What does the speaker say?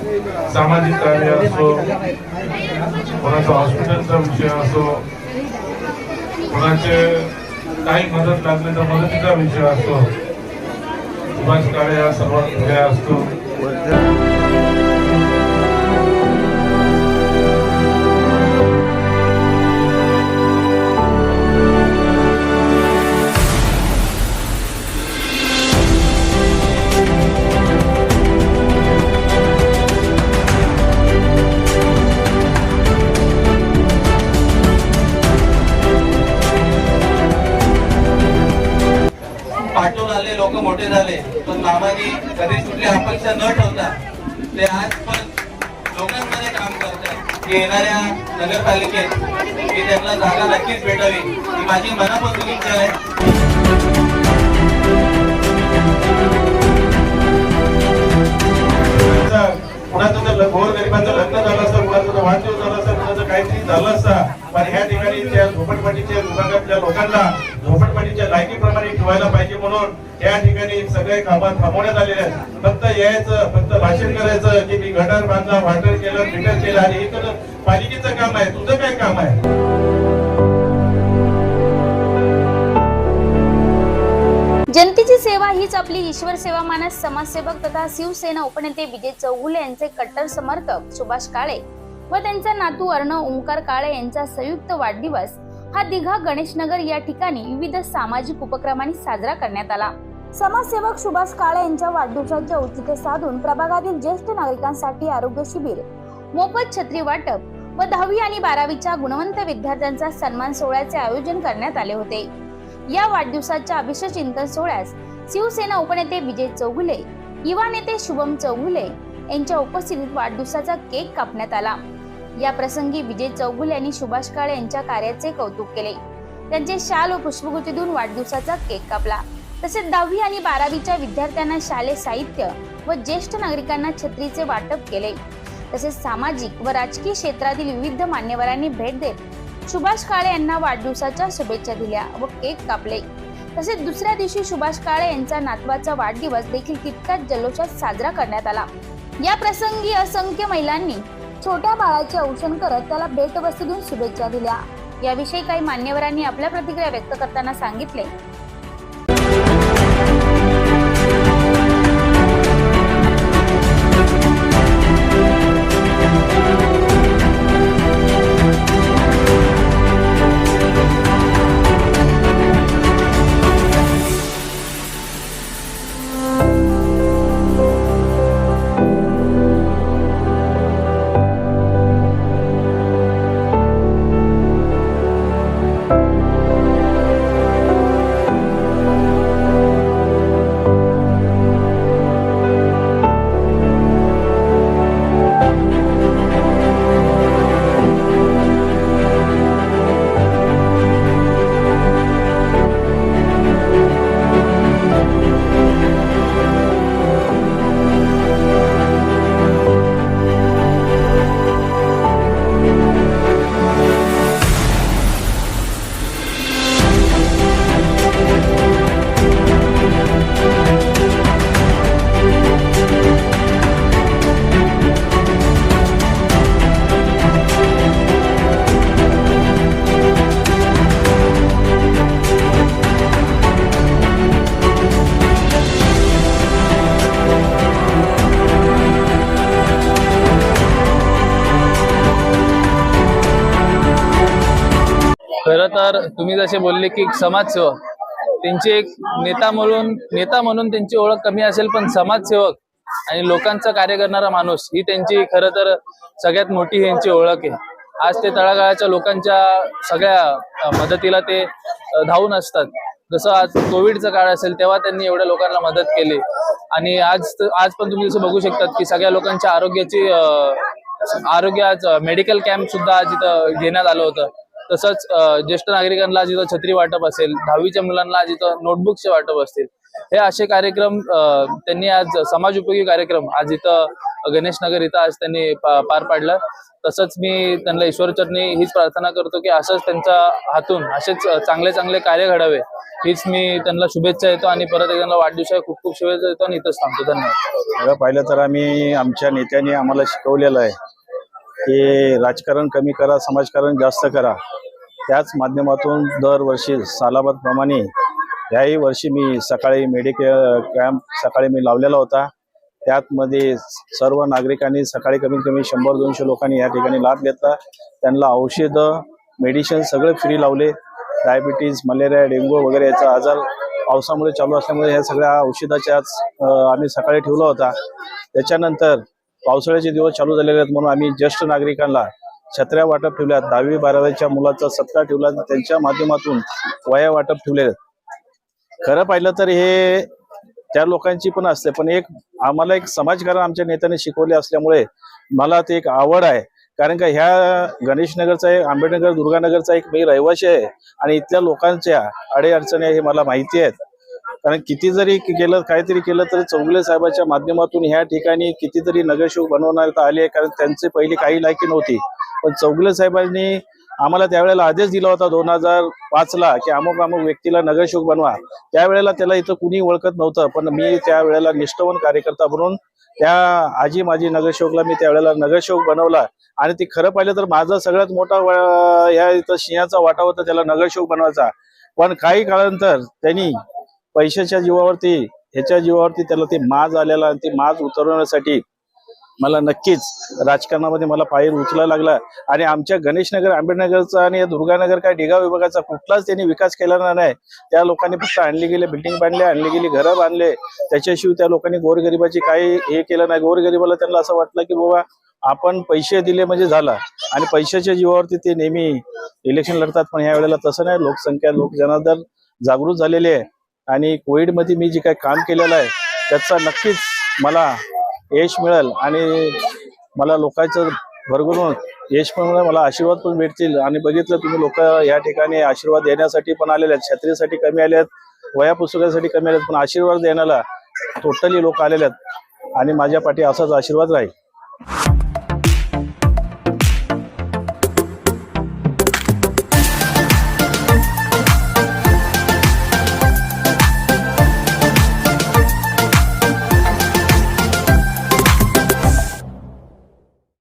सामाजिक कार्य असो कोणाचा हॉस्पिटलचा विषय असो कोणाचे काही मदत लागली तर मदतीचा विषय असतो समाज कार्य हा सर्वात असतो. अपेक्षा न ठेवता ते आज पण लोकांमध्ये काम करतात. की येणाऱ्या नगरपालिकेत की त्यांना जागा नक्कीच भेटावी. ही माझी मनापासून इच्छा आहे. फक्त यायचं फक्त भाषण करायचं की मी गटार बांधला वाटर केलं फिटर केलं आणि हे तर पालिकेचं काम आहे. तुझं काय काम आहे? जनतेची सेवा हीच आपली ईश्वर सेवा मानस समाजसेवक तथा शिवसेना उपनेते विजय चौगुले यांचे कट्टर समर्थक सुभाष काळे व त्यांचा नातू अर्णव ओंकार काळे यांचा संयुक्त वाढदिवस हा दिघा गणेशनगर या ठिकाणी विविध सामाजिक उपक्रमांनी साजरा करण्यात आला. समाजसेवक सुभाष काळे यांच्या वाढदिवसाचे औचित्य साधून प्रभागातील ज्येष्ठ नागरिकांसाठी आरोग्य शिबिर. मोफत छत्री वाटप व दहावी आणि बारावीच्या गुणवंत विद्यार्थ्यांचा सन्मान सोहळ्याचे आयोजन करण्यात आले होते. या वाढदिवसाच्या अभिषेक चिंतन सोहळ्यास शिवसेना उपनेते विजय चौगुले युवा नेते शुभम चौगुले यांच्या उपस्थितीत वाढदिवसाचा केक कापण्यात आला. या प्रसंगी विजय चौगुले यांनी सुभाष काळे यांच्या कार्याचे कौतुक केले. त्यांचे शाल व पुष्पगुती देऊन वाढदिवसाचा केक कापला. तसेच दहावी आणि बारावीच्या विद्यार्थ्यांना शालेय साहित्य व ज्येष्ठ नागरिकांना छत्रीचे वाटप केले. तसेच सामाजिक व राजकीय क्षेत्रातील विविध मान्यवरांनी भेट देत सुभाष काळे यांना वाढदिवसाच्या शुभेच्छा दिल्या व केक कापले. तसेच दुसऱ्या दिवशी सुभाष काळे यांचा नातवाचा वाढदिवस देखील तितकाच जल्लोषात साजरा करण्यात आला. या प्रसंगी असंख्य महिलांनी छोट्या बाळाचे औषण करत त्याला भेटवस्तू देऊन शुभेच्छा दिल्या. याविषयी काही मान्यवरांनी आपल्या प्रतिक्रिया व्यक्त करताना सांगितले. तुम्ही जसे बोलले की समाजसेवक त्यांची एक नेता म्हणून नेता म्हणून त्यांची ओळख कमी असेल पण समाजसेवक आणि लोकांचं कार्य करणारा माणूस ही त्यांची खरं तर सगळ्यात मोठी यांची ओळख आहे. आज ते तळागाळाच्या लोकांच्या सगळ्या मदतीला ते धावून असतात. जसं आज कोविडचा काळ असेल तेव्हा त्यांनी एवढ्या लोकांना मदत केली. आणि आज आज पण तुम्ही जसं बघू शकतात की सगळ्या लोकांच्या आरोग्याची आरोग्य आज मेडिकल कॅम्प सुद्धा आज इथं घेण्यात आलं होतं. तसंच ज्येष्ठ नागरिकांना जिथं छत्री वाटप असेल दहावीच्या मुलांना आज नोटबुकचे वाटप असतील हे असे कार्यक्रम त्यांनी आज समाज उपयोगी कार्यक्रम आज इथं गणेश नगर इथं आज त्यांनी पार पाडलं. तसंच मी त्यांना ईश्वरचरणी हीच प्रार्थना करतो की असंच त्यांच्या हातून असेच चांगले चांगले कार्य घडावे हीच मी त्यांना शुभेच्छा देतो आणि परत एकदा वाढदिवसाच्या खूप खूप शुभेच्छा देतो आणि इथंच थांबतो. धन्यवाद. पाहिलं तर आम्ही आमच्या नेत्यांनी आम्हाला शिकवलेलं आहे. की राजकारण कमी करा समाजकारण जास्त करा. त्याच माध्यमातून दरवर्षी सालाबादप्रमाणे याही वर्षी मी सकाळी मेडिकल कॅम्प सकाळी मी लावलेला होता. त्यातमध्ये सर्व नागरिकांनी सकाळी कमीत कमी शंभर दोनशे लोकांनी या ठिकाणी लाभ घेतला. त्यांना औषधं मेडिसिन सगळे फ्री लावले. डायबिटीज मलेरिया डेंग्यू वगैरे याचा आजार पावसामुळे चालू असल्यामुळे ह्या सगळ्या औषधाच्या आज, आम्ही सकाळी ठेवला होता. त्याच्यानंतर पावसाळ्याचे दिवस चालू झालेले आहेत म्हणून आम्ही ज्येष्ठ नागरिकांना छत्र्या वाटप ठेवल्या दहावी बारावीच्या मुलाचा सत्कार ठेवला त्यांच्या माध्यमातून वया वाटप ठेवले आहेत. खरं पाहिलं तर हे त्या लोकांची पण असते पण एक आम्हाला एक समाजकारण आमच्या नेत्याने शिकवले असल्यामुळे मला ते एक आवड आहे कारण का ह्या गणेशनगरचा एक आंबेडनगर दुर्गानगरचा एक मी रहिवासी आहे आणि इथल्या लोकांच्या अडीअडचणी हे मला माहिती आहेत कारण किती जरी केलं काहीतरी केलं तरी चौगुले साहेबाच्या माध्यमातून ह्या ठिकाणी कितीतरी नगरसेवक बनवण्यात आले कारण त्यांचे पहिले काही लायकी नव्हती. पण चौगुले साहेबांनी आम्हाला त्यावेळेला आदेश दिला होता दोन हजार पाचला की अमुक अमुक व्यक्तीला नगरसेवक बनवा. त्यावेळेला त्याला इथं कुणी ओळखत नव्हतं. पण मी त्यावेळेला निष्ठवन कार्यकर्ता म्हणून त्या आजी माझी नगरसेवकला मी त्यावेळेला नगरसेवक बनवला. आणि ते खरं पाहिलं तर माझा सगळ्यात मोठा ह्या या इथं सिंहाचा वाटा होता त्याला नगरसेवक बनवायचा. पण काही काळानंतर त्यांनी पैशाच्या जीवावरती ह्याच्या जीवावरती त्याला ते माज आलेला आणि ती माज उतरवण्यासाठी मला नक्कीच राजकारणामध्ये मला पायर उचला लागला. आणि आमच्या गणेशनगर आंबेडनगरचा आणि दुर्गानगर काय डिगा विभागाचा कुठलाच त्यांनी विकास केलेला नाही. त्या लोकांनी फक्त आणली गेले बिल्डिंग बांधले आणली गेली घरं बांधले. त्याच्याशिवाय त्या लोकांनी गोरगरिबाची काही हे केलं नाही. गोरगरिबाला त्यांना असं वाटलं की बाबा आपण पैसे दिले म्हणजे झाला. आणि पैशाच्या जीवावरती ते नेहमी इलेक्शन लढतात पण ह्या वेळेला तसं नाही. लोकसंख्या लोक जनार्दन जागृत झालेले आहे. आणि कोविडमध्ये मी जे काही काम केलेलं आहे त्याचा नक्कीच मला यश मिळेल आणि मला लोकांचं भरभरून यश पण मला आशीर्वाद पण भेटतील. आणि बघितलं तुम्ही लोक या ठिकाणी आशीर्वाद देण्यासाठी पण आलेले आहेत छत्रीसाठी कमी आले आहेत वया पुस्तकासाठी कमी आले आहेत पण आशीर्वाद देण्याला टोटली लोक आलेले आहेत. आणि माझ्या पाठी असाच आशीर्वाद राहील.